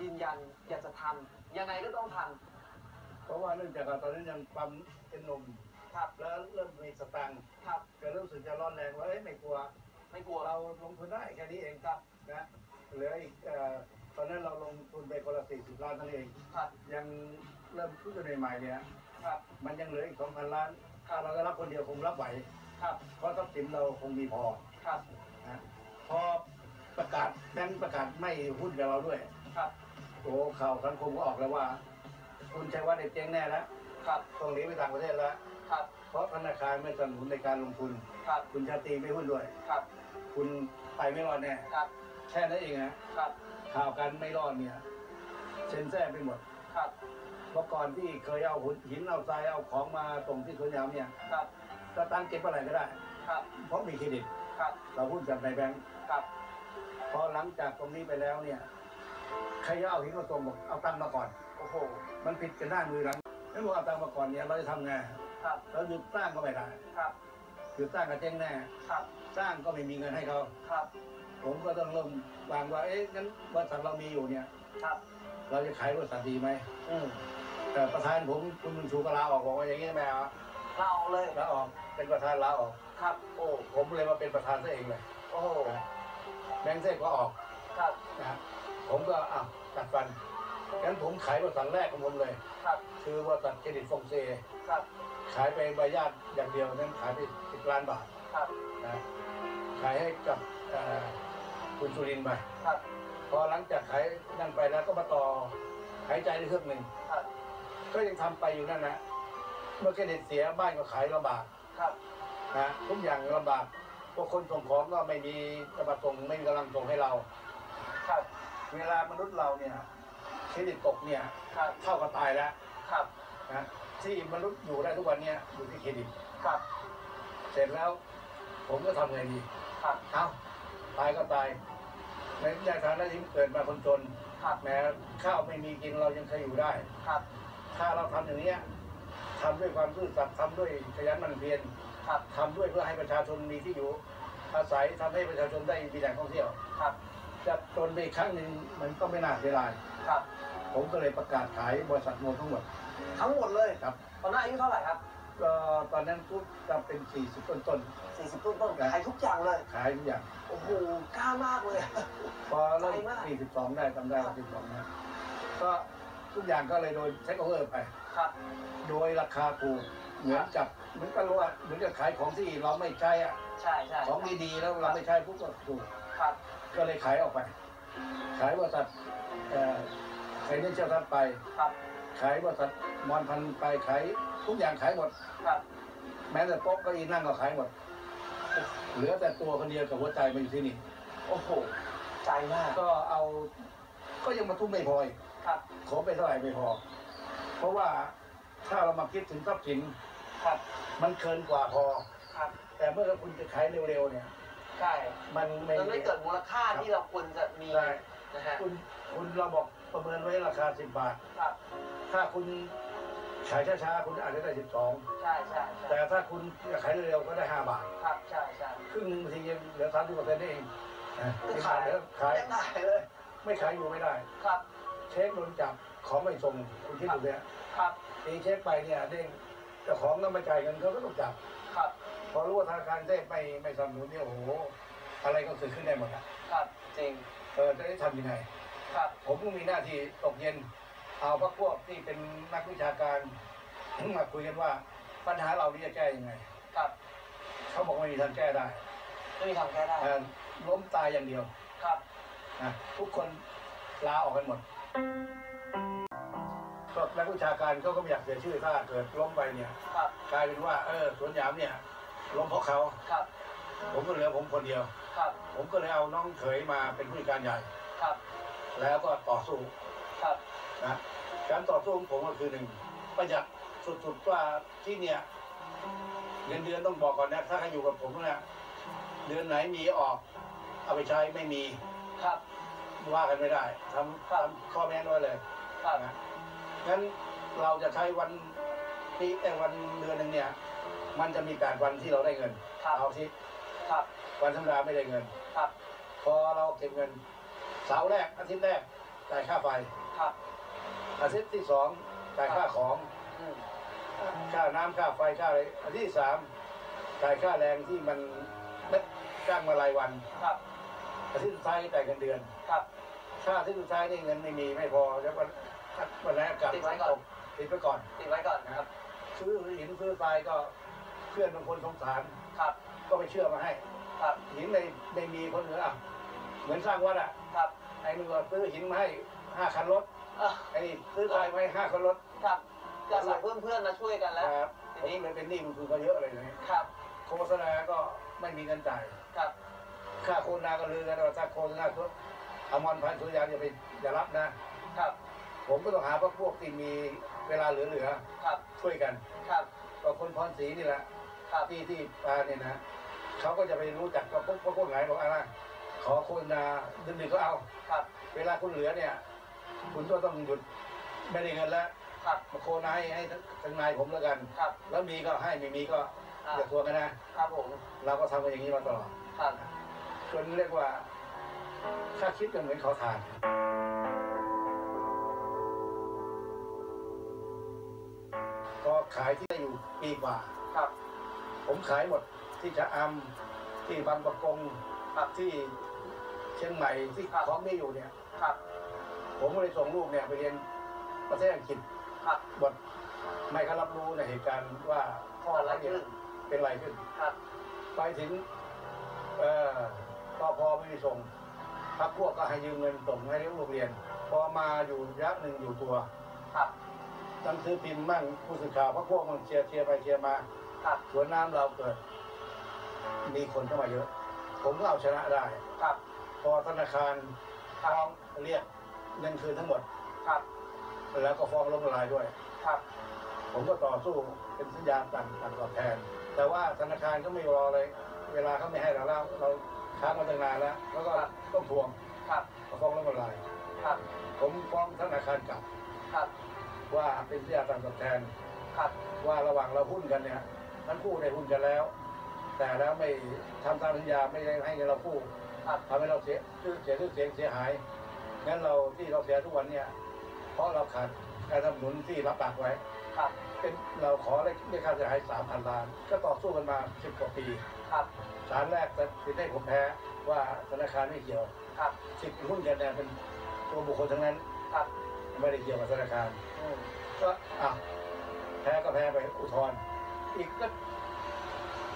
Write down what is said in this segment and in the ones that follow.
ยืนยันอยากจะทำยังไงก็ต้องทเพราะว่าเนื่องจากว่าตอนนั้นยังปั๊มเป็นหนมำครับแล้วเริ่มมีสตังค์ครับก็รู้สึกจะร้อนแรงว่าเอ้ยไม่กลัว ไม่กลัวเราลงทุนได้แค่นี้เองครับนะเหลืออีกเอ่อตอนนั้นเราลงทุนไปคนละ40ล้านเท่านั้นเอง ครับยังเริ่มพูดกันใหม่ๆเนี่ยครับมันยังเหลืออีก2,000ล้าน ถ้าเราจะรับคนเดียวคงรับไหวครับเพราะทรัพย์สินเราคงมีพอครับ นะพอประกาศแบงค์ประกาศไม่หุ้นกับเราด้วย ครับโอ้ข่าวสังคมก็ออกแล้วว่า คุณชัยวัฒน์เนี่ยเจ๊งแน่แล้วครับต้องหนีไปต่างประเทศแล้วครับ เพราะธนาคารไม่สนับสนุนในการลงทุน ครับคุณชาตรีไม่หุ้นด้วย ครับ คุณไปไม่รอดแน่ครับแค่นั้นเองนะครับข่าวการไม่รอดเนี่ยเซ็นแซ่ไปหมดครับเพราะก่อนที่เคยเอาหุ่นหินเอาทรายเอาของมาส่งที่สวนยามเนี่ยครับก็ตั้งเก็บอะไรก็ได้ ครับ เพราะมีเครดิตครับ เราหุ้นจากในแบงก์ครับพอหลังจากตรงนี้ไปแล้วเนี่ย ใครจะเอาหินมาส่งบอกเอาตังค์มาก่อน โอ้โห มันผิดกันหน้ามือหลังแล้วบอกเอาตังค์มาก่อนเนี่ยเราจะทำไงครับ เราหยุดสร้างก็ไม่ได้ครับ หยุดสร้างก็เจ๊งแน่ ครับ สร้างก็ไม่มีเงินให้เขา ครับ ผมก็ต้องเริ่มวางว่า เอ๊ะงั้นบริษัทเรามีอยู่เนี่ย ครับ เราจะขายบริษัทดีไหมอืมแต่ประธานผมคุณบุญชูก็ลาออกบอกว่าอย่างนี้ไม่เอาเราเอาเลย ลาออกเป็นประธานลาออก ครับ โอ้ ผมเลยมาเป็นประธานซะเองเลยโอ้โห แบงค์เซ่ก็ออกครับ นะฮะ ผมก็อ้าวตัดฟันงั้นผมขายบริษัทแรกของผมเลย ครับ คือบริษัทเครดิตฟงเซครับ ขายไปใบญาติอย่างเดียวนั้นขายไปสิบล้านบาทครับ นะขายให้กับเอ่อคุณสุรินทร์ไปครับ พอหลังจากขายนั่นไปแล้วก็มาต่อหายใจในเครื่องหนึ่งครับ ก็ยังทำไปอยู่นั่นนะเมื่อเครดิตเสียบ้านก็ขายลำบาก ครับ นะทุกอย่างลำบากพวกคนส่งของก็ไม่มีจะมาส่งไม่มีกำลังส่งให้เรา ครับ เวลามนุษย์เราเนี่ยเครดิตตกเนี่ยครับเท่ากับตายแล้วครับนะที่มนุษย์อยู่ได้ทุกวันเนี่ยอยู่ที่เครดิตครับ เสร็จแล้ว ผมก็ทำไงดีครับเอ้าตายก็ตาย ในในฐานะที่เกิดมาคนจนครับแม้ข้าวไม่มีกินเรายังเคยอยู่ได้ครับ ถ้าเราทำอย่างเนี้ยทำด้วยความซื่อสัตย์ทำด้วยขยันหมั่นเพียรครับทำด้วยเพื่อให้ประชาชนมีที่อยู่อาศัยทำให้ประชาชนได้มีแหล่งท่องเที่ยวครับ จะจนไปอีกครั้งหนึ่งมันก็ไม่น่าเสียดายครับ ผมก็เลยประกาศขายบริษัทโมทั้งหมดทั้งหมดเลยครับ ตอนนั้นอายุเท่าไหร่ครับก็ตอนนั้นปุ๊บจะเป็น 40 ต้นต้น40ต้นต้นๆขายทุกอย่างเลย ๆ ขายทุกอย่าง โอ้โหกล้ามากเลย พอเริ่ไกลมากม42 ได้ทำได้42นะก็ทุกอย่างก็เลยโดนเทคโอเวอร์ไป ครับ โดยราคาถูกเหมือนกับเหมือนกับว่าเหมือนกับขายของที่เราไม่ใช้อะใช่ใช่ของดีๆแล้วเราไม่ใช้ปุ๊บก็ถูก ครับ ก็เลยขายออกไป ขายบริษัทเอ่อไฟแนนเชียลทัศไปครับขายบริษัทมอนพันไปขายทุกอย่างขายหมดครับแม้แต่โต๊ะเก็อีนั่งก็ขายหมด เหลือแต่ตัวคนเดียวกับหัวใจมาอยู่ที่นี่ โอ้โห ใจมาก ก็เอา ก็ยังมาทุ่มไม่พออีกครับขอไปเท่าไหร่ไม่พอ เพราะว่าถ้าเรามาคิดถึงทรัพย์สินครับมันเกินกว่าพอครับแต่เมื่อคุณจะขายเร็วๆเนี่ย ใช่ มันไม่มันไม่เกิดมูลค่าที่เราควรจะมีได้นะฮะคุณคุณเราบอกประเมินไว้ราคา10บาท ครับ ถ้าคุณขายช้าๆคุณอาจจะได้12ใช่ใช่ใช่แต่ถ้าคุณขายเร็วๆก็ได้5บาท ครับ ใช่ใช่ครึ่งหนึงบางทียังเหลือ30เปอร์เซ็นต์เองนะไม่ขายเหลือขายยังขายเลย ไม่ขายอยู่ไม่ได้ ครับ เช็คโดนจับของไม่ส่งคุณคิดดูเนี่ยครับตีเช็คไปเนี่ยเด้งเจ้าของก็ไม่จ่ายเงินเขาก็ต้องจับครับพ อรู้ว่าธนาคารเทพไม่ไม่สนับสนุนเนี่ยโอ้โหอะไรก็เกิดขึ้นได้หมดอะครับจริงเออจะได้ทำยังไงครับผมก็มีหน้าที่ตกเย็นเอาพวกพวกที่เป็นนักวิชาการมาคุยกันว่าปัญหาเรานี่จะแก้ยังไงครับเขาบอกไม่มีทางแก้ได้ไม่มีทางแก้ได้เอ่อล้มตายอย่างเดียวครับนะทุกคนลาออกกันหมดก็นักวิชาการเขาก็ไม่อยากเสียชื่อถ้าเกิดล้มไปเนี่ยครับกลายเป็นว่าเออสวนหยามเนี่ย ล้มเพราะเขา ครับ ผมก็เหลือผมคนเดียว ครับ ผมก็เลยเอาน้องเขยมาเป็นผู้จัดการใหญ่ ครับ แล้วก็ต่อสู้ ครับ นะการต่อสู้ของผมก็คือหนึ่งประหยัดสุดๆว่าที่เนี่ยเงินเดือนต้องบอกก่อนนะถ้าใครอยู่กับผมเนี่ยเดือนไหนมีออก เอาไปใช้ไม่มีครับ ว่ากันไม่ได้ทำตามข้อแม้ไว้เลยครับนะงั้นเราจะใช้วันปีแต่วันเดือนหนึ่งเนี่ย มันจะมีแปดวันที่เราได้เงินครับ เอาที่ครับ วันธรรมดาไม่ได้เงิน ครับ พอเราเก็บเงิน เสาร์แรกอาทิตย์แรกจ่ายค่าไฟ ครับ อาทิตย์ที่สองจ่ายค่าของ อืม ค่าน้ำค่าไฟค่าอะไรอาทิตย์ที่สามจ่ายค่าแรงที่มันไม่จ้างมารายวันครับ อาทิตย์สุดท้ายก็จ่ายเงินเดือน ครับ ค่าอาทิตย์สุดท้ายนี่เงินไม่มีไม่พอแล้ววันวันแรกกลับติดไว้ก่อนตกติดไปก่อนติดไว้ก่อนนะครับ ซื้อหินซื้อทรายก็ เพื่อนบางคนสงสารครับ ก็ไปเชื่อมาให้ครับหินในในมีคนเหนืออะเหมือนสร้างวัดอะครับไอ้มึงก็ซื้อหินมาให้ห้าคันรถอะไอ้นี่ซื้อทรายมาให้ห้าคันรถครับจะสั่งเพื่อนเพื่อนๆมาช่วยกันแล้วครับทีนี้เลยเป็นหนี้มันคือก็เยอะเลยนะครับ โฆษณาก็ไม่มีเงินจ่ายครับค่าโฆษณาก็ลือกันว่าถ้าโฆษณาคืออมรพันธ์สุริยาอย่าไปอย่ารับนะครับ ผมก็ต้องหาพวกพวกที่มีเวลาเหลือครับๆช่วยกันครับ ก็คนพรศรีนี่แหละครับที่ที่ปลาเนี่ยนะเขาก็จะไปรู้จักกับพวกพวกพวกไหนบอกอะไรขอโฆษณาดึงดึงก็เอาครับ เวลาคุณเหลือเนี่ย คุณก็ต้องหยุดไม่ได้เงินแล้วครับมาโฆษณาให้ให้ทางนายผมแล้วกันครับ แล้วมีก็ให้ไม่มีก็อ่าอย่าทวงกันนะครับผมเราก็ทำกันอย่างนี้มาตลอดครับจนเรียกว่า ค่าคิดกันเหมือนเขาทาน ก็ขายที่ได้อยู่ปีกว่า ครับ ผมขายหมดที่ชะอำที่บางประกงครับที่เชียงใหม่ที่ครับของนี่อยู่เนี่ย ครับ ผมก็เลยส่งลูกเนี่ยไปเรียนประเทศอังกฤษครับ บทไม่เขารับรู้ในเหตุการณ์ว่าพ่ออะไรเขาเนี่ยขึ้นเป็นอะไรขึ้น ครับ ไปถึงเอ่อก็พอไม่มีส่งพักพวกก็ให้ยืมเงินส่งให้ลูกเรียน พอมาอยู่ระยะหนึ่งอยู่ตัวครับ หนังสือพิมพ์มั่งผู้สื่อข่าวพักพวกมันเชียร์เชียร์ไปเชียร์มาครับ สวนน้ำเราเกิด มีคนเข้ามาเยอะ ผมก็เอาชนะได้ ครับ พอธนาคารฟ้องเรียกเงินคืนทั้งหมด ครับ แล้วก็ฟ้องล้มละลายด้วย ครับ ผมก็ต่อสู้เป็นสัญญาต่างต่างตอบแทน แต่ว่าธนาคารก็ไม่รอเลย เวลาเขาไม่ให้เราแล้วเราค้างมาตั้งนานแล้วแล้วก็ต้องทวงครับ ก็ฟ้องล้มละลาย ครับ ผมฟ้องธนาคารกลับ ครับ ว่าเป็นสัญญาต่างตอบแทนครับว่าระหว่างเราหุ้นกันเนี่ยทั้งคู่ได้หุ้นกันแล้ว แต่แล้วไม่ทำตามสัญญาไม่ได้ให้เงินเราคู่ครับทำให้เราเสียชื่อเสียชื่อเสียงเสียหายงั้นเราที่เราเสียทุกวันเนี่ยเพราะเราขาดการสนับสนุนที่รับปากไว้ครับเป็นเราขอได้เรียกค่าเสียหายสามพันล้าน ก็ต่อสู้กันมาสิบกว่าปีครับศาลแรกตัดสินให้ผมแพ้ว่าธนาคารไม่เกี่ยวครับสิทธิ์หุ้นกันเนี่ยเป็นตัวบุคคลทั้งนั้นครับ ไม่ได้เกี่ยวกับธนาคารอืมก็อะแพ้ก็แพ้ไปอุทธรณ์อีกก็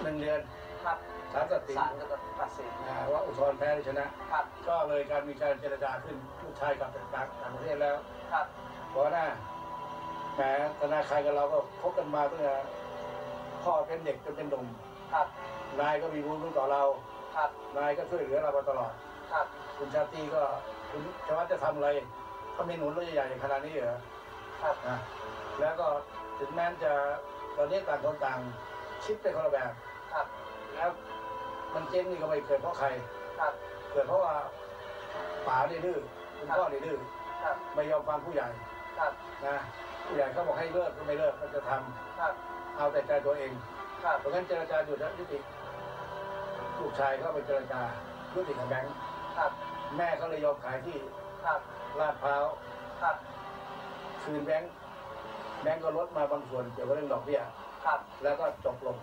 หนึ่งเดือนครับศาลตัดสินศาลก็ตัดสินอ่าว่าอุทธรณ์แพ้หรือชนะครับ ก็เลยการมีการเจรจาขึ้นลูกชายกลับจากต่างต่างประเทศแล้วครับเพราะหน้าแหมธนาคารกับเราก็คบกันมาตั้งแต่พ่อเป็นเด็กจนเป็นหนุ่มครับนายก็มีบุญคุณต่อเราครับนายก็ช่วยเหลือเรามาตลอดครับคุณชาตรีก็คุณชวัฒน์จะทำอะไร เขามีหนุนรถใหญ่ๆขนาดนี้เหรอครับนะแล้วก็ถึงแม้จะตอนนี้ต่างคนต่างคิดไปคนละแบบครับแล้วมันเจ๊งนี่ก็ไม่เกิดเพราะใครครับเกิดเพราะว่าป๋าเนี่ยดื้อคุณพ่อเนี่ยดื้อครับไม่ยอมฟังผู้ใหญ่ครับนะผู้ใหญ่เขาบอกให้เลิกก็ไม่เลิกก็จะทำครับเอาแต่ใจตัวเองครับเพราะงั้นเจรจาหยุดแล้วยุติลูกชายเขาไปเจรจายุติกับแบงค์ครับแม่เขาเลยยอมขายที่ ครับลาดพร้าวครับคืนแบงค์แบงค์ก็ลดมาบางส่วนเกี่ยวกับเรื่องดอกเบี้ยครับแล้วก็จบลง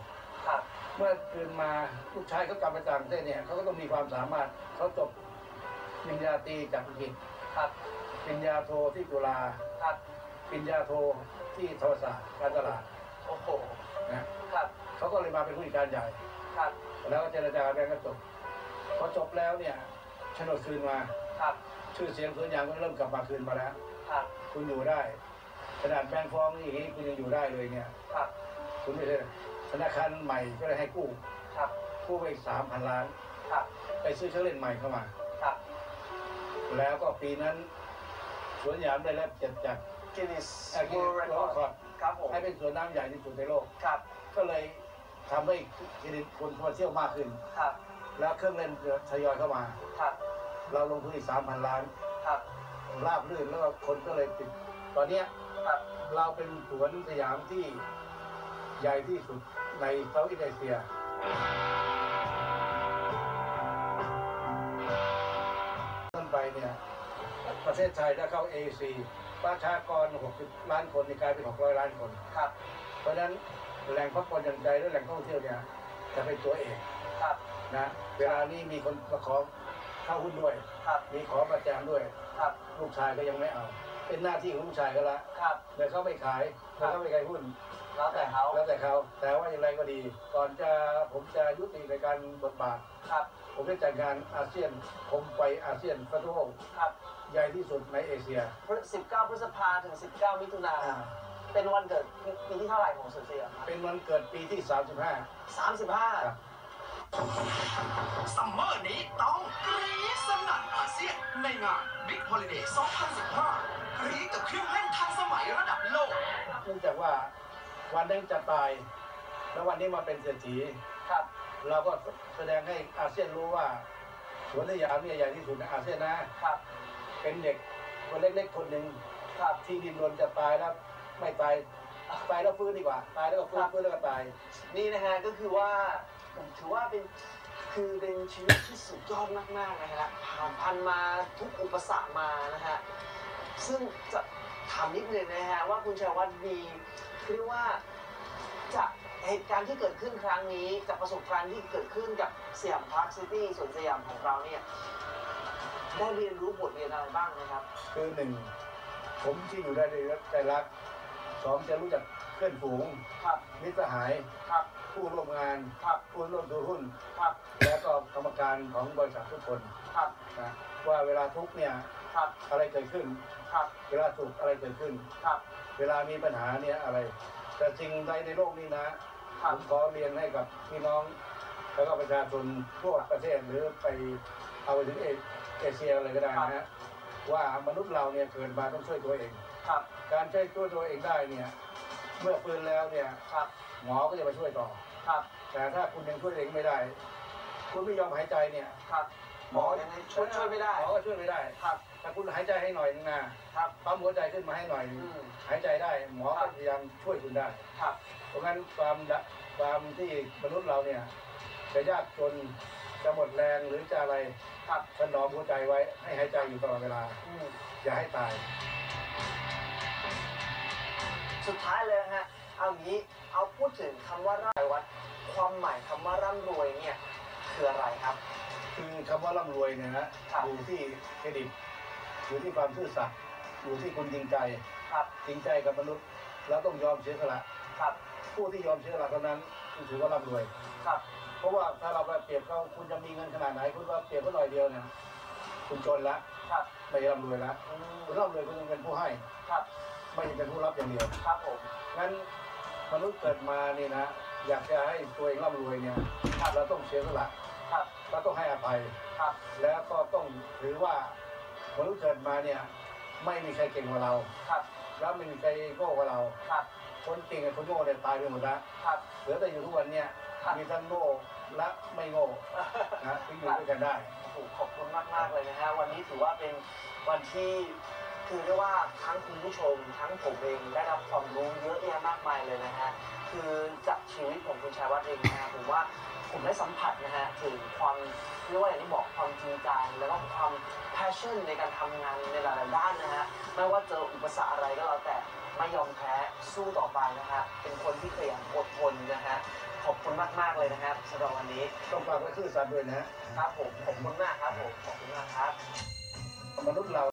ครับเมื่อคืนมาลูกชายเขากลับไปต่างประเทศเนี่ยเขาก็ต้องมีความสามารถเขาจบปริญญาตรีจากอังกฤษครับปริญญาโทที่จุฬาครับปริญญาโทที่ธรรมศาสตร์การตลาดโอ้โหนะครับเขาก็เลยมาเป็นผู้จัดการใหญ่ครับแล้วก็เจรจาแบงก์ก็จบพอจบแล้วเนี่ยโฉนดคืนมาครับ ชื่อเสียงสวนยางก็เริ่มกลับมาคืนมาแล้วครับคุณอยู่ได้ขนาดแบงก์ฟ้องนี่คุณยังอยู่ได้เลยเนี่ยครับคุณไม่ใช่ธนาคารใหม่ก็เลยให้กู้ครับกู้ไปอีกสามพันล้านครับไปซื้อเครื่องเล่นใหม่เข้ามาครับแล้วก็ปีนั้นสวนยามได้รับเจ็ดจากกินนิสเอ่อบูกิเรนคโลอร์คอร์ดครับผมให้เป็นสวนน้ำใหญ่ที่สุดในโลกครับ ก็เลยทำให้กินคนมาเที่ยวมากขึ้นครับแล้วเครื่องเล่นทยอยเข้ามาครับ เราลงทุนอีกสามพันล้านครับราบรื่นแล้วก็คนก็เลยติด ตอนเนี้ยครับเราเป็นสวนสยามที่ใหญ่ที่สุดในเซาท์อีสเอเชีย ต้นไปเนี่ยไปประเทศไทยถ้าเข้า AEC ประชากร 60 ล้านคนนี่กลายเป็น 600 ล้านคน ครับ เพราะฉะนั้นแหล่งพักผ่อนหย่อนใจและแหล่งท่องเที่ยวเนี่ยจะเป็นตัวเองครับนะ เวลานี้มีคนมาขอ เข้าหุ้นด้วย ครับ มีขอประแจมด้วย ครับ ลูกชายก็ยังไม่เอา เป็นหน้าที่ของลูกชายก็ละครับแต่เขาไม่ขายแต่เขาไม่ขายหุ้น แล้วแต่เขาแล้วแต่เขา แต่ว่าอย่างไรก็ดี ก่อนจะผมจะยุติในการบทบาท ครับ ผมได้จัดงานอาเซียน ผมไปอาเซียนฟัตโลครับใหญ่ที่สุดในเอเชีย 19 พฤษภาถึง 19 มิถุนาอ่าเป็นวันเกิดปีที่เท่าไหร่ของสุดเสียครับเป็นวันเกิดปีที่ 35 35ครับ ซัมเมอร์นี้ต้องกรี๊ดสนั่นอาเซียนในงาน Big Holiday 2015กรี๊ดกับเครื่องเล่นทันสมัยระดับโลก เนื่องจากว่าวันนึงจะตาย แล้ววันนี้มาเป็นเศรษฐีครับ เราก็แสดงให้อาเซียนรู้ว่าสวนสยามเนี่ยใหญ่ที่สุดในอาเซียนนะ ครับ เป็นเด็กคนเล็กๆคนหนึ่งครับ ที่ดินรนจะตายแล้วไม่ตายตายแล้วฟื้นดีกว่า ตายแล้วก็ฟื้นฟื้นแล้วก็ตาย นี่นะฮะก็คือว่า ผมถือว่าเป็นคือเป็นชีวิตที่สุดยอดมากๆนะฮะผ่านพันมาทุกอุปสรรคมานะฮะซึ่งจะถามนิดนึงนะฮะว่าคุณชัยวัฒน์มีคือเรียกว่าจากเหตุการณ์ที่เกิดขึ้นครั้งนี้จากประสบการณ์ที่เกิดขึ้นกับสยามพาร์คซิตี้สวนสยามของเราเนี่ยได้เรียนรู้บทเรียนอะไรบ้างนะครับ คือหนึ่งผมที่อยู่ได้ในใจรักสองจะรู้จักเพื่อนฝูงครับมิตรสหายครับ ผู้ร่วมงานครับผู้ร่วมถือหุ้นครับและก็กรรมการของบริษัททุกคนครับนะว่าเวลาทุกข์เนี่ยครับอะไรเกิดขึ้นครับเวลาสุขอะไรเกิดขึ้นครับเวลามีปัญหาเนี่ยอะไร แต่สิ่งใดในโลกนี้นะครัผบมขอเรียนให้กับพี่น้อง แล้วก็ประชาชนทั่วประเทศหรือไปเอาไปถึงเอเอเชียอะไรก็ได้นะฮะว่ามนุษย์เราเนี่ยเกิดมาต้องช่วยตัวเอง ครับ การช่วยตัวตัวเองได้เนี่ย เมื่อฟื้นแล้วเนี่ยครับ หมอก็จะมาช่วยต่อ ครับ แต่ถ้าคุณยังช่วยตัวเองไม่ได้ คุณไม่ยอมหายใจเนี่ย ครับ หมอยังไงช่วยช่วยไม่ได้ หมอก็ช่วยไม่ได้ ครับ ถ้าคุณหายใจให้หน่อยนึงนะ ครับปั๊มหัวใจขึ้นมาให้หน่อยนึอืงมหายใจได้ หมอก็พยายามช่วยคุณได้ ครับ เพราะงั้นความดะความที่มนุษย์เราเนี่ยจะยากจนจะหมดแรงหรือจะอะไรครับถนอมหัวใจไว้ให้หายใจอยู่ตลอดเวลาอืมอย่าให้ตาย สุดท้ายเลยฮะ เอางี้เอาพูดถึงคำว่าร่ำรวยความหมายคำว่าร่ำรวยเนี่ยคืออะไรครับ คือคำว่าร่ำรวยเนี่ยนะครับอยู่ที่เครดิตอยู่ที่ความซื่อสัตย์อยู่ที่คุณจริงใจครับจริงใจกับมนุษย์แล้วต้องยอมเสียสละครับ ผู้ที่ยอมเสียสละเท่านั้นถือว่าร่ำรวยครับ เพราะว่าถ้าเราไปเปรียบเขาคุณจะมีเงินขนาดไหนคุณว่าเปรียบเขาหน่อยเดียวเนี่ยคุณจนละครับไม่ร่ำรวยละอืมคุณร่ำรวยคุณต้องเป็นผู้ให้ครับไม่ใช่เป็นผู้รับอย่างเดียวครับผมงั้น มนุษย์เกิดมานี่นะอยากจะให้ตัวเองร่ำรวยเนี่ยเราต้องเสียสละครับเราต้องให้อภัยครับแล้วก็ต้องถือว่ามนุษย์เกิดมาเนี่ยไม่มีใครเก่งกว่าเราครับแล้วไม่มีใครโง่กว่าเราครับคนเก่งกับคนโง่เนี่ยตายไปหมดแล้วครับเหลือแต่อยู่ทุกวันเนี่ยครับมีทั้งโง่และไม่โง่นะที่อยู่ด้วยกันได้โอ้โหขอบคุณมากมากๆเลยนะฮะวันนี้ถือว่าเป็นวันที่คือเรียกว่าทั้งคุณผู้ชมทั้งผมเองได้รับความรู้เยอะแยะ มากมายเลยนะฮะคือจากชีวิตของคุณชายวัฒน์เองนะฮะผมว่าผมได้สัมผัสนะฮะถึงความเรียกว่าอย่างที่บอกความจริงใจแล้วก็ความ passion ในการทำงานในหลายๆด้านนะฮะไม่ว่าเจออุปสรรคอะไรก็แล้วแต่ไม่ยอมแพ้สู้ต่อไปนะฮะเป็นคนที่ขยันอดทนนะฮะขอบคุณมากๆเลยนะครับสำหรับวันนี้ต้องฝากไว้ซื่อสัตย์ด้วยนะฮะครับผมขอบคุณมากครับผมขอบคุณมากครับมนุษย์เรา